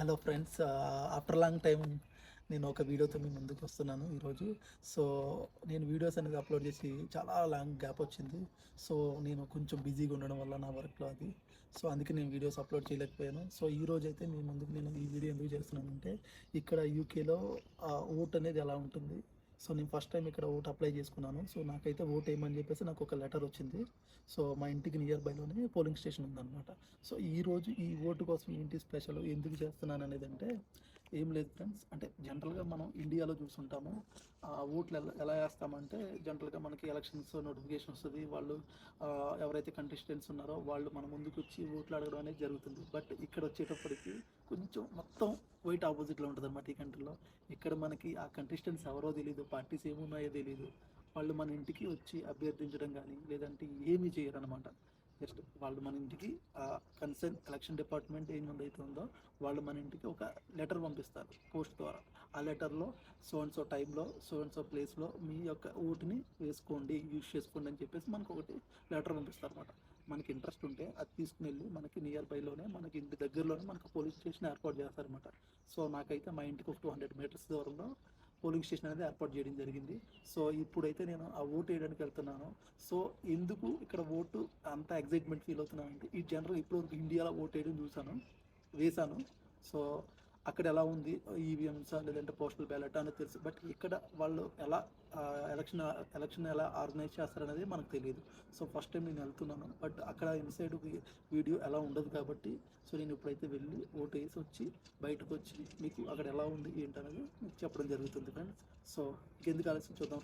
Hello friends after long time నేను ఒక వీడియోతో మీ ముందుకు వస్తున్నాను ఈరోజు. సో నేను వీడియోస్ అనేది అప్లోడ్ చేసి చాలా లాంగ్ గ్యాప్ వచ్చింది. సో నేను కొంచెం బిజీగా ఉండడం వల్ల నా వర్క్లో అది. సో అందుకే నేను వీడియోస్ అప్లోడ్ చేయలేకపోయాను. సో ఈ రోజు అయితే మీ ముందుకు నేను ఈ వీడియో ఎందుకు చేస్తున్నానంటే ఇక్కడ యూకేలో ఓట్ uh, అనేది ఎలా ఉంటుంది? సో నేను ఫస్ట్ టైం ఇక్కడ ఓట్ అప్లై చేసుకున్నాను. సో నాకైతే ఓట్ ఏమని చెప్పేసి నాకు ఒక లెటర్ వచ్చింది. సో మా ఇంటికి నియర్ బైలోనే పోలింగ్ స్టేషన్ ఉందన్నమాట. సో ఈ రోజు ఈ ఓటు కోసం ఏంటి స్పెషల్ ఎందుకు చేస్తున్నాను అనేది అంటే ఏం లేదు ఫ్రెండ్స్ అంటే జనరల్గా మనం ఇండియాలో చూసుంటాము. ఆ ఓట్లు ఎలా ఎలా వేస్తామంటే జనరల్గా మనకి ఎలక్షన్స్ నోటిఫికేషన్ వస్తుంది. వాళ్ళు ఎవరైతే కంటెస్టెంట్స్ ఉన్నారో వాళ్ళు మన ముందుకు వచ్చి ఓట్లు అడగడం అనేది జరుగుతుంది. బట్ ఇక్కడ వచ్చేటప్పటికి కొంచెం మొత్తం వైట్ ఆపోజిట్లో ఉంటుంది అనమాట ఈ కంట్రీలో ఇక్కడ మనకి ఆ కంటెస్టెంట్స్ ఎవరో తెలియదు పార్టీస్ ఏమున్నాయో తెలియదు వాళ్ళు మన ఇంటికి వచ్చి అభ్యర్థించడం కానీ లేదంటే ఏమీ చేయరు అనమాట జస్ట్ వాళ్ళు మన ఇంటికి ఆ కన్సర్న్ ఎలక్షన్ డిపార్ట్మెంట్ ఏం అయితే ఉందో వాళ్ళు మన ఇంటికి ఒక లెటర్ పంపిస్తారు పోస్ట్ ద్వారా. ఆ లెటర్లో సో అండ్ సో టైంలో సో అండ్ సో ప్లేస్లో మీ యొక్క ఓటుని వేసుకోండి యూజ్ చేసుకోండి అని చెప్పేసి మనకు ఒకటి లెటర్ పంపిస్తారు అనమాట మనకి ఇంట్రెస్ట్ ఉంటే అది తీసుకుని వెళ్ళి మనకి నియర్ బైలోనే మనకి ఇంటి దగ్గరలోనే మనకు పోలీస్ స్టేషన్ ఏర్పాటు చేస్తారనమాట సో నాకైతే మా ఇంటికి ఒక టూ హండ్రెడ్ మీటర్స్ దూరంలో పోలింగ్ స్టేషన్ అనేది ఏర్పాటు చేయడం జరిగింది. సో ఇప్పుడైతే నేను ఆ ఓటు వేయడానికి వెళ్తున్నాను. సో ఎందుకు ఇక్కడ ఓటు అంత ఎగ్జైట్మెంట్ ఫీల్ అవుతున్నాను అంటే ఈ జనరల్ ఇప్పుడు ఇండియాలో ఓటు వేయడం చూసాను వేశాను. సో అక్కడ ఎలా ఉంది ఈవీఎంస్ లేదంటే పోస్టల్ బ్యాలెట్ అనేది తెలుసు. బట్ ఇక్కడ వాళ్ళు ఎలా ఎలక్షన్ ఎలక్షన్ ఎలా ఆర్గనైజ్ చేస్తారనేది మనకు తెలియదు సో ఫస్ట్ టైం నేను వెళ్తున్నాను. బట్ అక్కడ ఇన్సైడ్ వీడియో ఎలా ఉండదు కాబట్టి సో నేను ఇప్పుడైతే వెళ్ళి ఓటు వేసి వచ్చి బయటకు వచ్చి మీకు అక్కడ ఎలా ఉంది ఏంటనేది మీకు చెప్పడం జరుగుతుంది ఫ్రెండ్స్. సో ఇంకెందుకు ఆలోచన చూద్దాం.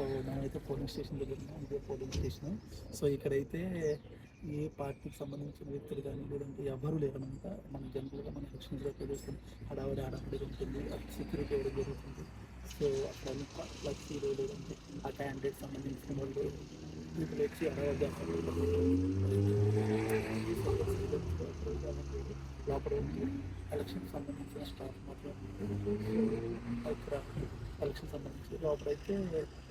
సో మనమైతే పోలింగ్ స్టేషన్ దగ్గర ఇదే పోలింగ్ స్టేషన్. సో ఇక్కడైతే ఏ పార్టీకి సంబంధించిన వ్యక్తులు కానీ లేదంటే ఎవరు లేరనమాట మన జనరల్గా మన ఎలక్షన్స్లో తెలుస్తుంది హడావడి హడావడి ఉంటుంది సెక్యూరిటీ ఇవ్వడం జరుగుతుంది. సో అక్కడ ఫ్లెక్సీలు లేదంటే ఆ క్యాండిడేట్ సంబంధించిన వాళ్ళు వీటిలో వచ్చి హడావడి చేస్తారు. లోపల ఉంది ఎలక్షన్ సంబంధించిన స్టాఫ్ మాత్రం ఇక్కడ కలెక్షన్ సంబంధించి. లోపలైతే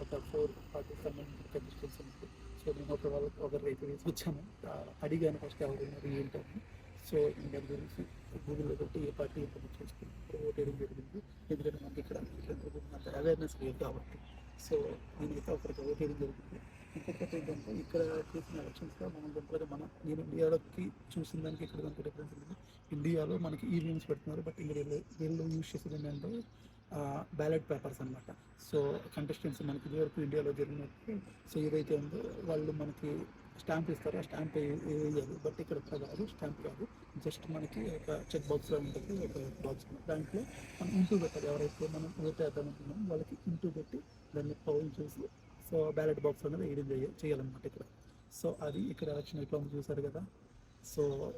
ఒక ఫోర్ పార్టీకి సంబంధించిన కండిషన్స్ ఉన్నాయి సో నేను ఒక వాళ్ళకి ఒక రైతు వేసి వచ్చాను. అడిగాను ఫస్ట్ ఎవరైనా ఏంటని సో ఇంకా గురించి గూగుల్లో పెట్టి ఏ పార్టీ ఇంప్లిమెంట్ చేసుకుని జరిగింది. ఎందుకంటే మనకి ఇక్కడ అంత అవేర్నెస్ లేదు కాబట్టి. సో నేనైతే ఒకరికి ఓటేయడం జరిగింది. ఇంకొకటి ఏంటంటే ఇక్కడ చేసిన ఎలక్షన్స్లో మనం జనరల్గా మనం నేను ఇండియాలోకి చూసిన దానికి ఇక్కడ దానికి డిఫరెన్స్ ఉంది ఇండియాలో మనకి ఈవీఎంస్ పెడుతున్నారు బట్ ఇంక వీళ్ళు వీళ్ళు యూజ్ చేసేది ఏంటంటే బ్యాలెట్ పేపర్స్ అనమాట సో కంటెస్టెంట్స్ మనకి ఇదివరకు ఇండియాలో జరిగినట్టు సో ఏదైతే ఉందో వాళ్ళు మనకి స్టాంప్ ఇస్తారు. ఆ స్టాంప్ వేయాలి బట్ ఇక్కడ కాదు స్టాంప్ కాదు. జస్ట్ మనకి ఒక చెక్ బాక్స్లో ఉంటుంది. ఒక బాక్స్ దాంట్లో మనం ఇంటూ పెట్టాలి. ఎవరైతే మనం ఓటు వాళ్ళకి ఇంటూ పెట్టి దాన్ని పౌల్ చేసి సో బ్యాలెట్ బాక్స్ అనేది వేయడం చేయాలన్నమాట ఇక్కడ. సో అది ఇక్కడ ఎలక్షన్ ఎట్లా చూసారు కదా. So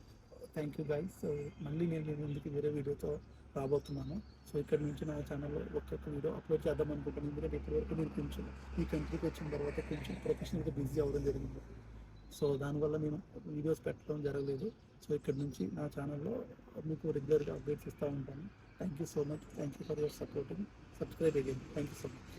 thank you guys so మళ్ళీ నేను మీ ముందుకు వేరే వీడియోతో రాబోతున్నాను. సో ఇక్కడ నుంచి నా ఛానల్లో ఒక్కొక్క వీడియో అప్లోడ్ చేద్దాం అనుకుంటున్నాను. ఎందుకంటే ఇప్పటివరకు నేను కొంచెం ఈ కంట్రీకి వచ్చిన తర్వాత కొంచెం ప్రొఫెషనల్గా బిజీ అవ్వడం జరిగింది. సో దానివల్ల నేను వీడియోస్ పెట్టడం జరగలేదు. సో ఇక్కడ నుంచి నా ఛానల్లో మీకు రెగ్యులర్గా అప్డేట్స్ ఇస్తూ ఉంటాను. Thank you so much thank you for your supporting subscribe again thank you so much